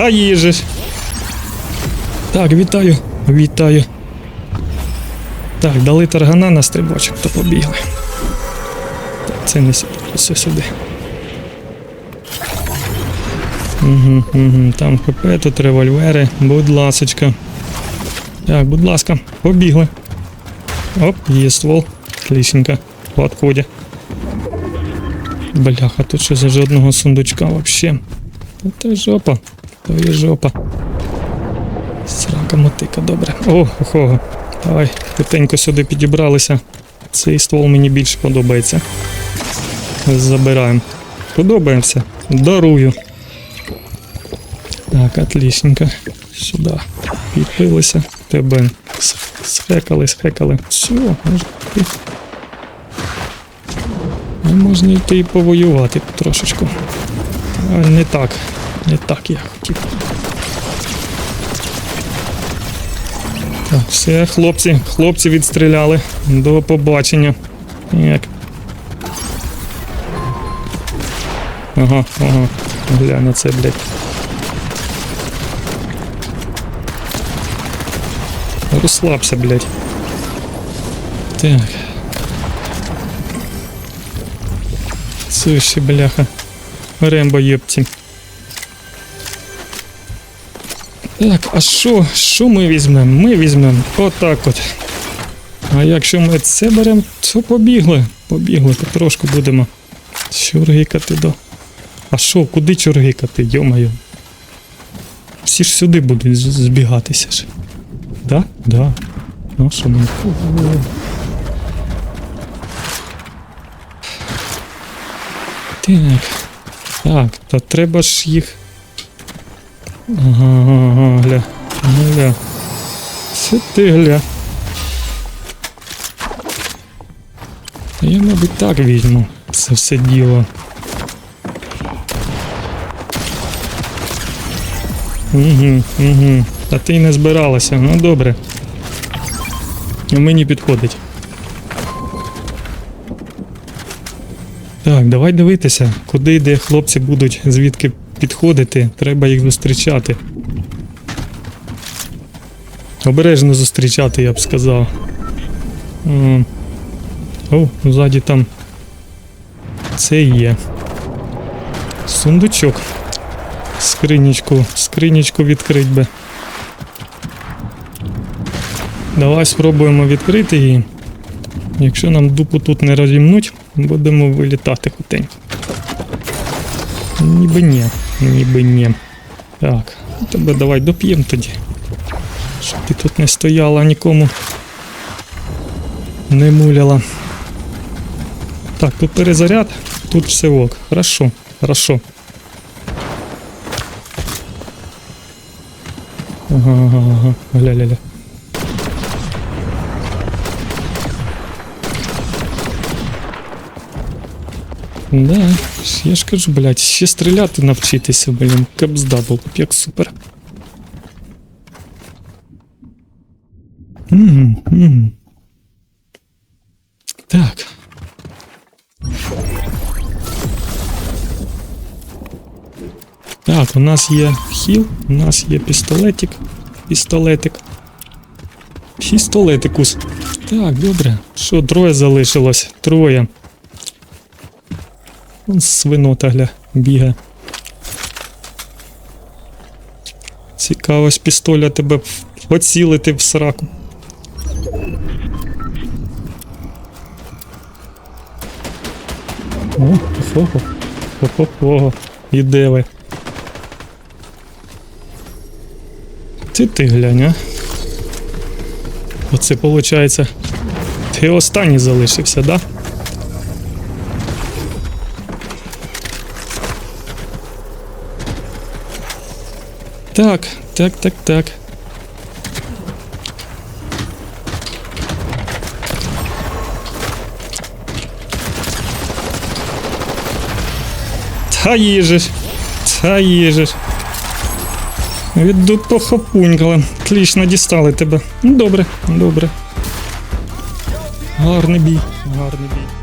Та їжеш. Так, вітаю, вітаю. Так, дали таргана на стрибочок, то побігли. Так, це не все сюди. Угу, угу. Там ХП, тут револьвери. Будь ласочка. Так, будь ласка, побігли. Оп, є ствол. Отличненько. По. Бляха, тут ще за жодного сундучка вообще. Та жопа. То є жопа. Срака мотика, добре. О, охого. Давай, тихенько сюди підібралися. Цей ствол мені більше подобається. Забираємо. Подобаємося. Дарую. Так, отличненько. Сюди. Підпилися. Тебе схекали, схекали. Все, можна йти. Ну, можна йти і повоювати трошечку. А, не так. Не так я хотів. Так, все, хлопці, хлопці відстріляли. До побачення. Як. Ага, ага. Глянь на це, блядь. Розслабся, блядь. Так. Ще, бляха. Рембо єпці. Так, а що? Що ми візьмемо? Ми візьмемо отак от. А якщо ми це беремо, то побігли. Побігли, потрошку будемо чургикати до. А що, куди чургикати, йомаю? Всі ж сюди будуть збігатися ж. Да? Да. Ну, що ми. Так. Так, то треба ж їх. Ага, ага, гля. Ну, гля. Це ти гля. Я, мабуть, так візьму це все діло. Угу, угу. Та ти й не збиралася. Ну добре. Мені підходить. Так, давай дивитися, куди де хлопці будуть звідки підходити, треба їх зустрічати. Обережно зустрічати, я б сказав. О, ззаді там. Це є. Сундучок. Скринічку, скринічку відкрить би. Давай спробуємо відкрити її. Якщо нам дупу тут не розімнуть, будемо вилітати хутенько. Ніби ні, ніби ні. Так, ну тебе давай доп'ємо тоді. Щоб ти тут не стояла нікому. Не муляла. Так, тут перезаряд, тут все ок. Хорошо, хорошо. Ага, ага, ага. Гля-ля-ля. Да, я ж кажу, блядь, ще стріляти навчитися, блін, капзда було як супер. Угу, угу. Так. Так, у нас є хіл, у нас є пістолетик. Пістолетик. Пістолетикус. Так, добре. Що, троє залишилось? Троє. Вон свинота гля бігає. Цікаво, з пістоля тебе поцілити в сраку. О, ого, ого, іде ви. Ти ти глянь, а? Оце виходить. Ти останній залишився, да? Так, так, так, так. Та їжеш, та їжеш. Від похопунькала. Тлічно дістали тебе. Ну, Добре, добре. Гарний бій, гарний бій.